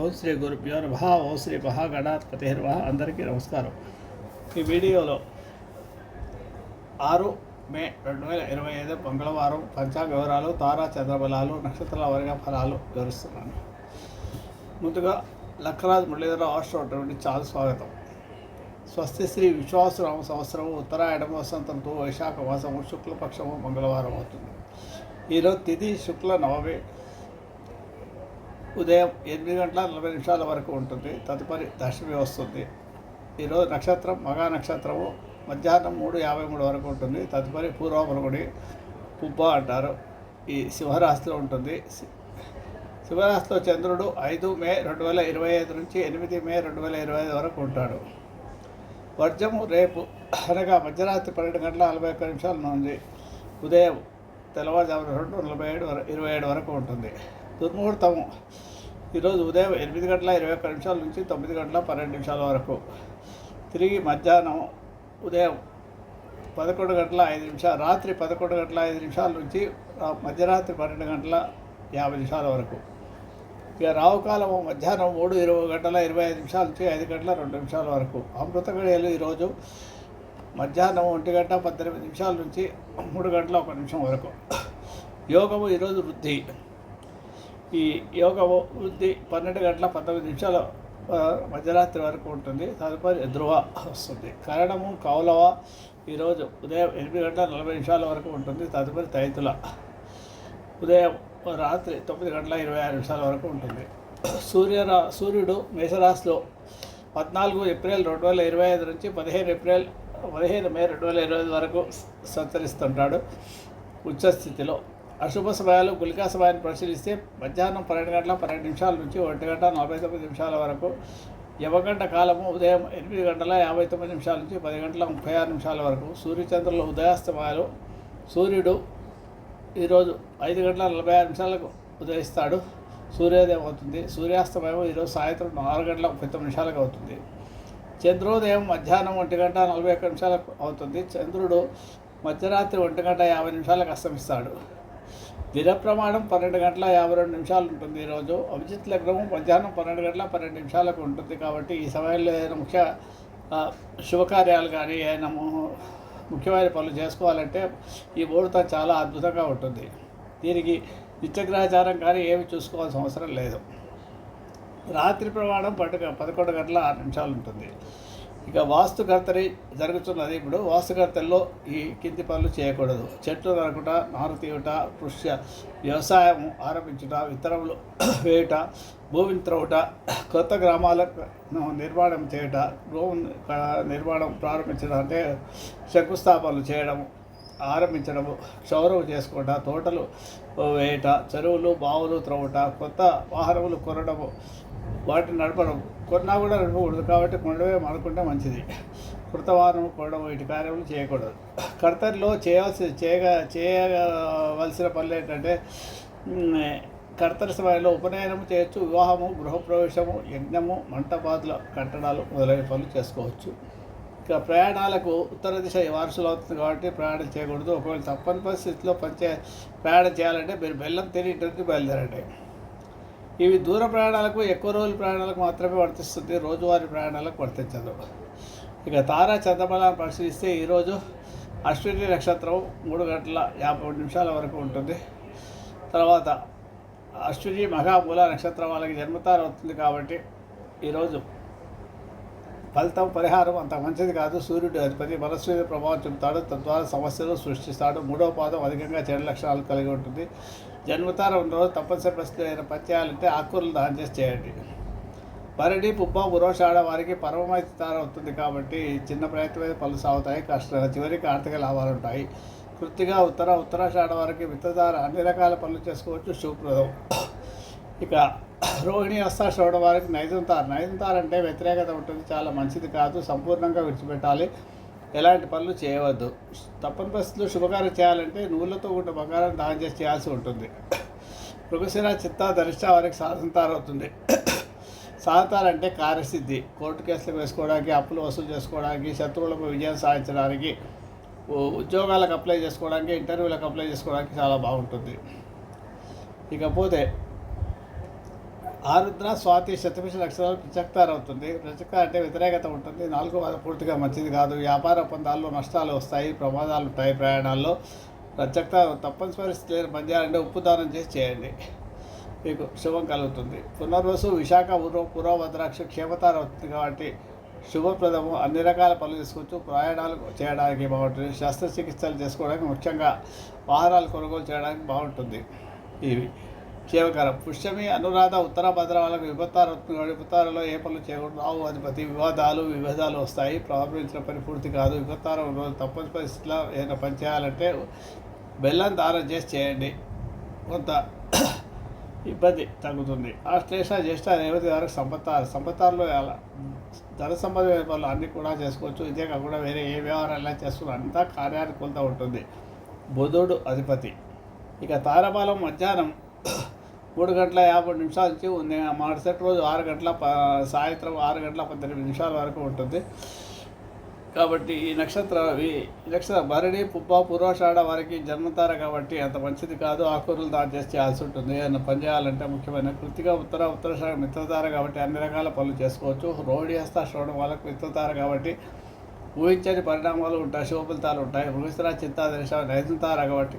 ఓం శ్రీ గురుభ్యో నమ. ఓం శ్రీ మహాగణాధిపతి నమ అందరికీ నమస్కారం. ఈ వీడియోలో ఆరు మే రెండు వేల ఇరవై ఐదు మంగళవారం పంచాంగ వివరాలు తారా చంద్రబలాలు నక్షత్రాల వర్గ ఫలాలు వివరిస్తున్నాను. ముందుగా లక్కరాజ్ మురళీధరరావు ఆస్ట్రోటువంటి చాలా స్వాగతం. స్వస్తి శ్రీ విశ్వాసరామ సంవత్సరము ఉత్తరాయణము వసంతంతో వైశాఖ మాసము శుక్లపక్షము మంగళవారం అవుతుంది. ఈరోజు తిథి శుక్ల నవమి. ఉదయం ఎనిమిది గంటల నలభై నిమిషాల వరకు ఉంటుంది. తదుపరి దశమి వస్తుంది. ఈరోజు నక్షత్రం మగా నక్షత్రము. మధ్యాహ్నం మూడు యాభై మూడు వరకు ఉంటుంది. తదుపరి పూర్వమునుగుడి పుబ్బ అంటారు. ఈ సింహరాశిలో ఉంటుంది. సింహరాశిలో చంద్రుడు ఐదు మే రెండు వేల ఇరవై ఐదు నుంచి ఎనిమిది మే రెండు వేల ఇరవై ఐదు వరకు ఉంటాడు. వర్జము రేపు అనగా మధ్యరాత్రి పన్నెండు గంటల నలభై ఒక్క నిమిషాల ఉంది. ఉదయం తెల్లవారుజామున రెండు నలభై ఏడు ఇరవై ఏడు వరకు ఉంటుంది. దుర్ముహూర్తము. ఈరోజు ఉదయం ఎనిమిది గంటల ఇరవై ఒక్క నిమిషాల నుంచి తొమ్మిది గంటల పన్నెండు నిమిషాల వరకు. తిరిగి మధ్యాహ్నం ఉదయం పదకొండు గంటల ఐదు నిమిషాలు రాత్రి పదకొండు గంటల ఐదు నిమిషాల నుంచి మధ్యరాత్రి పన్నెండు గంటల యాభై నిమిషాల వరకు. ఇక రావుకాలం మధ్యాహ్నం మూడు ఇరవై గంటల ఇరవై ఐదు నిమిషాల నుంచి ఐదు గంటల రెండు నిమిషాల వరకు. అమృత గడియలు ఈరోజు మధ్యాహ్నం ఒంటి గంట పద్దెనిమిది నిమిషాల నుంచి మూడు గంటల ఒక నిమిషం వరకు. యోగము ఈరోజు వృద్ధి. ఈ యోగము వృద్ధి పన్నెండు గంటల పంతొమ్మిది నిమిషాల మధ్యరాత్రి వరకు ఉంటుంది. తదుపరి ధ్రువ వస్తుంది. కరణము కౌలవ ఈరోజు ఉదయం ఎనిమిది గంటల నలభై నిమిషాల వరకు ఉంటుంది. తదుపరి తైతుల ఉదయం రాత్రి తొమ్మిది గంటల ఇరవై ఆరు నిమిషాల వరకు ఉంటుంది. సూర్యరా సూర్యుడు మేషరాశిలో పద్నాలుగు ఏప్రిల్ రెండు వేల ఇరవై ఐదు నుంచి పదిహేను ఏప్రిల్ పదిహేను మే రెండు వేల ఇరవై ఐదు వరకు సంచరిస్తుంటాడు. ఉచ్చస్థితిలో అశుభ సమయాలు గులికా సమయాన్ని పరిశీలిస్తే మధ్యాహ్నం పన్నెండు గంటల పన్నెండు నిమిషాల నుంచి ఒంటి గంట నలభై తొమ్మిది నిమిషాల వరకు యవగంట కాలము ఉదయం ఎనిమిది గంటల యాభై తొమ్మిది నిమిషాల నుంచి పది గంటల ముప్పై ఆరు నిమిషాల వరకు సూర్యచంద్రుల ఉదయాస్తమయాలు సూర్యుడు ఈరోజు ఐదు గంటల నలభై ఆరు నిమిషాలకు ఉదయిస్తాడు. సూర్యోదయం అవుతుంది. సూర్యాస్తమయం ఈరోజు సాయంత్రం ఆరు గంటల ముప్పై తొమ్మిది నిమిషాలకు అవుతుంది. చంద్రోదయం మధ్యాహ్నం ఒంటి గంట నలభై ఒక్క నిమిషాలకు అవుతుంది. చంద్రుడు మధ్యరాత్రి ఒంటి గంట యాభై నిమిషాలకు అస్తమిస్తాడు. దిన ప్రమాణం పన్నెండు గంటల యాభై రెండు నిమిషాలు ఉంటుంది ఈరోజు అభిజిత్ లగ్నము మధ్యాహ్నం పన్నెండు గంటల పన్నెండు నిమిషాలకు ఉంటుంది కాబట్టి ఈ సమయంలో ఏదైనా ముఖ్య శుభకార్యాలు కానీ ఏదైనా ముఖ్యమైన పనులు చేసుకోవాలంటే ఈ ముహూర్తం చాలా అద్భుతంగా ఉంటుంది. దీనికి నిత్యగ్రహచారం కానీ ఏమి చూసుకోవాల్సిన అవసరం లేదు. రాత్రి ప్రమాణం పండుగ పదకొండు గంటల ఆరు నిమిషాలు ఉంటుంది. ఇక వాస్తుకర్తని జరుగుతున్నది ఇప్పుడు. వాస్తుకర్తల్లో ఈ కింది పనులు చేయకూడదు. చెట్లు నరకుట నారు తీయుట కృషి వ్యవసాయం ఆరంభించుట విత్తనములు వేయుట భూమిని త్రవుట కొత్త గ్రామాలకు నిర్మాణం చేయుట భూమి నిర్మాణం ప్రారంభించడం అంటే శంకుస్థాపనలు చేయడం ఆరంభించడము క్షౌరవు చేసుకోవట తోటలు వేయట చెరువులు బావులు త్రవ్వట కొత్త వాహనములు కొనడము వాటిని నడపడం కొన్నా కూడా నడపకూడదు కాబట్టి కొండవే మనకుంటే మంచిది. కృత వాహనం కొనడం వీటి కార్యములు చేయకూడదు. కర్తరిలో చేయాల్సి చేయగ చేయవలసిన పనులు ఏంటంటే కర్తరి సమయంలో ఉపనయనము చేయొచ్చు వివాహము గృహప్రవేశము యజ్ఞము మంటపాదుల కట్టడాలు మొదలైన పనులు చేసుకోవచ్చు. ప్రయాణాలకు ఉత్తర దిశ వారసులు అవుతుంది కాబట్టి ప్రయాణం చేయకూడదు. ఒకవేళ తప్పని పరిస్థితిలో పంచే ప్రయాణం చేయాలంటే మీరు బెల్లం తిని ఇంటి బయలుదేరండి. ఇవి దూర ప్రయాణాలకు ఎక్కువ రోజుల ప్రయాణాలకు మాత్రమే వర్తిస్తుంది. రోజువారీ ప్రయాణాలకు వర్తించదు. ఇక తారా చంద్రబలాన్ని పరిశీలిస్తే ఈరోజు అశ్విని నక్షత్రం మూడు గంటల యాభై నిమిషాల వరకు ఉంటుంది. తర్వాత అశ్విని మహామూల నక్షత్రం వాళ్ళకి జన్మతారం అవుతుంది కాబట్టి ఈరోజు ఫలితం పరిహారం అంత మంచిది కాదు. సూర్యుడు అధిపతి మనస్సు మీద ప్రభావం చూపుతాడు. తద్వారా సమస్యలు సృష్టిస్తాడు. మూడవ పాదం అధికంగా చెడు లక్షణాలు కలిగి ఉంటుంది. జన్మతార ఉన్న రోజు తప్పనిసరి పరిస్థితులు ఏదైనా పని చేయాలంటే ఆకుకూరలు దానం చేసి చేయండి. భరణి పుబ్బ పురోషాడ వారికి పరమమైతే తార అవుతుంది కాబట్టి చిన్న ప్రయత్నమైన పనులు సాగుతాయి. కష్ట చివరికి ఆర్థిక లాభాలు ఉంటాయి. కృతిగా ఉత్తర ఉత్తరాషాఢ వారికి విత్తదార అన్ని రకాల పనులు చేసుకోవచ్చు. శుభప్రదం. ఇక రోహిణి హస్తాశ్రవణ వారికి నైజంతార్ నైజంతార్ అంటే వ్యతిరేకత ఉంటుంది. చాలా మంచిది కాదు. సంపూర్ణంగా విడిచిపెట్టాలి. ఎలాంటి పనులు చేయవద్దు. తప్పని పరిస్థితులు శుభకార్యం చేయాలంటే నూళ్ళతో ఉన్న బంగారం దానం చేసి చేయాల్సి ఉంటుంది. మృగశిర చిత్త ధరిష్ట వారికి సాధంతారు అవుతుంది. సాధంతారు అంటే కార్యసిద్ధి. కోర్టు కేసులు వేసుకోవడానికి అప్పులు వసూలు చేసుకోవడానికి శత్రువులకు విజయం సాధించడానికి ఉ- ఉద్యోగాలకు అప్లై చేసుకోవడానికి ఇంటర్వ్యూలకు అప్లై చేసుకోవడానికి చాలా బాగుంటుంది. ఇకపోతే ఆరుద్ర స్వాతి శతభిష లక్షణాలు ప్రత్యక్తారు అవుతుంది ప్రత్యక్త అంటే వ్యతిరేకత ఉంటుంది. నాలుగో వారం పూర్తిగా మంచిది కాదు. వ్యాపార ఒప్పందాల్లో నష్టాలు వస్తాయి. ప్రమాదాలు ఉంటాయి ప్రయాణాల్లో. ప్రత్యక్త తప్పనిసరి స్థితి పనిచేయాలంటే ఉప్పు దానం చేసి చేయండి. మీకు శుభం కలుగుతుంది. పునర్వసు విశాఖ పూర్వ పూర్వభద్రాక్ష క్షేమతార అవుతుంది కాబట్టి శుభప్రదము. అన్ని రకాల పనులు తీసుకోవచ్చు ప్రయాణాలు చేయడానికి బాగుంటుంది. శస్త్రచికిత్సలు చేసుకోవడానికి ముఖ్యంగా వాహనాలు కొనుగోలు చేయడానికి బాగుంటుంది. ఇవి. క్షేమకరం. పుష్యమి అనురాధ ఉత్తర భద్రవాళ్ళకు విపత్తారు విపత్తారులో ఏ పనులు చేయకూడదు. రావు అధిపతి వివాదాలు విభేదాలు వస్తాయి. ప్రారంభించిన పని పూర్తి కాదు. విపత్తారం రోజు తప్పని పరిస్థితిలో ఏదైనా పని చేయాలంటే బెల్లం దానం చేసి చేయండి. కొంత ఇబ్బంది తగ్గుతుంది. ఆ ఆశ్లేష జ్యేష్ఠ రేవతి వరకు సంపత్తారు సంపత్తారులో ఎలా? ధన సంబంధమైన పనులు అన్నీ కూడా చేసుకోవచ్చు. ఇదే కాకుండా వేరే ఏ వ్యవహారాలు ఎలా చేస్తున్నా అంతా కార్యానుకూలత ఉంటుంది. బుధుడు అధిపతి. ఇక తారబలం మధ్యాహ్నం మూడు గంటల యాభై నిమిషాల నుంచి ఉంది. మరుసటి రోజు ఆరు గంటల సాయంత్రం ఆరు గంటల పద్దెనిమిది నిమిషాల వరకు ఉంటుంది. కాబట్టి ఈ నక్షత్ర ఈ నక్షత్ర భరణి పుబ్బ పూర్వషాఢ వారికి జన్మతార కాబట్టి అంత మంచిది కాదు. ఆకూరలు దాని చేసి చేయాల్సి ఉంటుంది. ఏదైనా పని చేయాలంటే ముఖ్యమైన కృతిగా ఉత్తర ఉత్తరషాఢ మిత్రతార కాబట్టి అన్ని రకాల పనులు చేసుకోవచ్చు. రోడి హస్త శ్రవణం వాళ్ళకు మిత్రతార కాబట్టి ఊహించని పరిణామాలు ఉంటాయి. శుభ ఫలితాలు ఉంటాయి. మృగస్థిర చింతాదర్శ నైజంతార కాబట్టి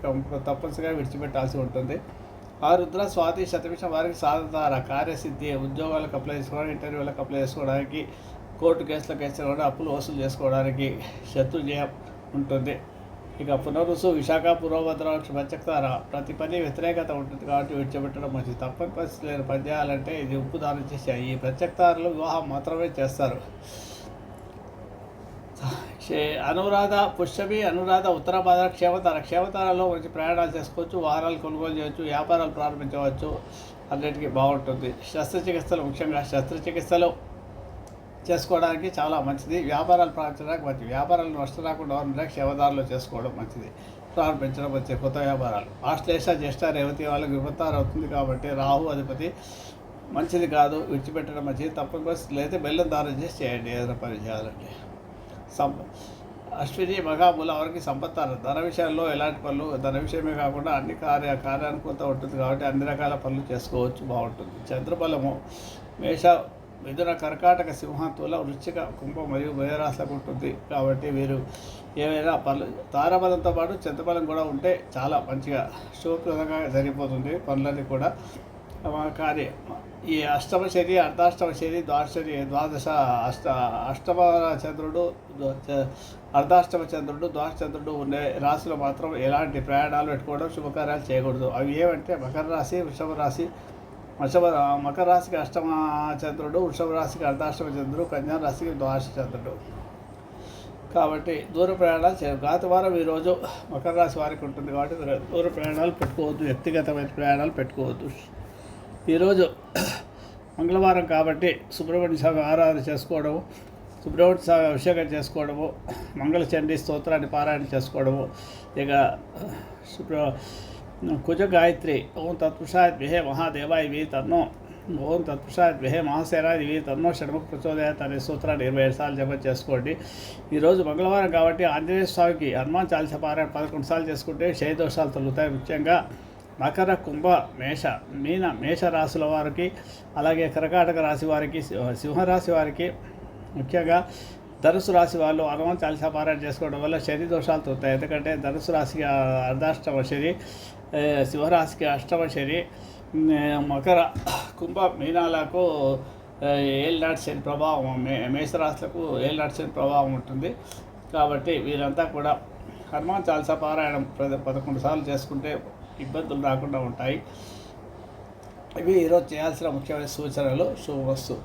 తప్పనిసరిగా విడిచిపెట్టాల్సి ఉంటుంది. ఆ రుద్ర స్వాతి శతమిషం వారికి సాధతార కార్యసిద్ధి ఉద్యోగాలకు అప్లై చేసుకోవడానికి ఇంటర్వ్యూలకు అప్లై చేసుకోవడానికి కోర్టు కేసులకు కేసులు అప్పులు వసూలు చేసుకోవడానికి శత్రుజయం ఉంటుంది. ఇక పునరుసు విశాఖ పూర్వభద్ర ప్రత్యక్తార ప్రతి పని వ్యతిరేకత ఉంటుంది కాబట్టి విడిచిపెట్టడం మంచిది. తప్పని పరిస్థితి లేని పని చేయాలంటే ఇది ఉప్పు దానం చేసాయి ఈ ప్రత్యక్తారులు వివాహం మాత్రమే చేస్తారు. అనురాధ పుష్యమి అనురాధ ఉత్తర భారత క్షేమతార క్షేమతారాల్లో మంచి ప్రయాణాలు చేసుకోవచ్చు వాహనాలు కొనుగోలు చేయవచ్చు వ్యాపారాలు ప్రారంభించవచ్చు. అన్నిటికీ బాగుంటుంది. శస్త్రచికిత్సలు ముఖ్యంగా శస్త్రచికిత్సలు చేసుకోవడానికి చాలా మంచిది. వ్యాపారాలు ప్రారంభించడానికి మంచిది. వ్యాపారాలు నష్టం రాకుండా ఉండడానికి క్షేమదారులు చేసుకోవడం మంచిది. ప్రారంభించడం మంచిది. కొత్త వ్యాపారాలు. ఆశ్లేష జ్యేష్ఠ రేవతి వాళ్ళకి విపత్తారు అవుతుంది కాబట్టి రాహు అధిపతి మంచిది కాదు. విడిచిపెట్టడం మంచిది. తప్పకుండా లేదా బెల్లం దారం చేసి చేయండి. ఏదైనా పని చేయాలంటే. సం అశ్విని మగాముల వారికి సంపత్తారు ధన విషయాల్లో ఎలాంటి పనులు? ధన విషయమే కాకుండా అన్ని కార్య కార్యానుకూలత ఉంటుంది కాబట్టి అన్ని రకాల పనులు చేసుకోవచ్చు. బాగుంటుంది. చంద్రబలము మేష మిథున కర్కాటక సింహతుల వృశ్చిక కుంభ మరియు మేరాశకు ఉంటుంది కాబట్టి వీరు ఏవైనా పనులు తారాబలంతో పాటు చింతబలం కూడా ఉంటే చాలా మంచిగా శుభప్రదంగా జరిగిపోతుంది పనులన్నీ కూడా. కార్య ఈ అష్టమ శని అర్ధాష్టమ శని ద్వాదశని ద్వాదశ అష్ట అష్టమ చంద్రుడు అర్ధాష్టమ చంద్రుడు ద్వాదశచంద్రుడు ఉండే రాశిలో మాత్రం ఎలాంటి ప్రయాణాలు పెట్టుకోవడం శుభకార్యాలు చేయకూడదు. అవి ఏమంటే మకర రాశి వృషభ రాశి వృషభ మకర రాశికి అష్టమ చంద్రుడు వృషభ రాశికి అర్ధాష్టమ చంద్రుడు కన్యా రాశికి ద్వాదశ చంద్రుడు. కాబట్టి దూర ప్రయాణాలు చేయ గత వారం ఈరోజు మకర రాశి వారికి ఉంటుంది కాబట్టి దూర ప్రయాణాలు పెట్టుకోవద్దు వ్యక్తిగతమైన ప్రయాణాలు పెట్టుకోవద్దు. ఈరోజు మంగళవారం కాబట్టి సుబ్రహ్మణ్య స్వామి ఆరాధన చేసుకోవడము సుబ్రహ్మణ్య స్వామి అభిషేకం చేసుకోవడము మంగళ చండీ స్తోత్రాన్ని పారాయణ చేసుకోవడము ఇక సుబ్ర కుజ గాయత్రి ఓం తత్పుషాయత్ విహే మహాదేవాయ వీ తన్నో ఓం తత్పుషాయత్ విహే మహాసేనాది వీ తన్నో షణ్ముఖ ప్రచోదయాత్ అనే సూత్రాన్ని ఇరవై ఏడు సార్లు జపం చేసుకోండి. ఈరోజు మంగళవారం కాబట్టి ఆంజనేయ స్వామికి హనుమాన్ చాలీస పారాయణ పదకొండు సార్లు చేసుకుంటే క్షయ దోషాలు తొలుగుతాయి ముఖ్యంగా. మకర కుంభ మేష మీన మేష రాశుల వారికి అలాగే కర్కాటక రాశి వారికి సింహరాశి వారికి ముఖ్యంగా ధనుసు రాశి వాళ్ళు హనుమాన్ చాలీసా పారాయణ చేసుకోవడం వల్ల శని దోషాలు తోతాయి ఎందుకంటే ధనుసు రాశికి అర్ధాష్టమ శని సింహరాశికి అష్టమ శని మకర కుంభ మీనాలకు ఏ, ఏలినాటి శని ప్రభావం మే మేషరాశులకు ఏలినాటి శని ప్రభావం ఉంటుంది. కాబట్టి వీరంతా కూడా హనుమాన్ చాలీసా పారాయణం పద- పదకొండు సార్లు చేసుకుంటే ఇబ్బందులు రాకుండా ఉంటాయి. ఇవి ఈరోజు చేయాల్సిన ముఖ్యమైన సూచనలు శుభవస్తు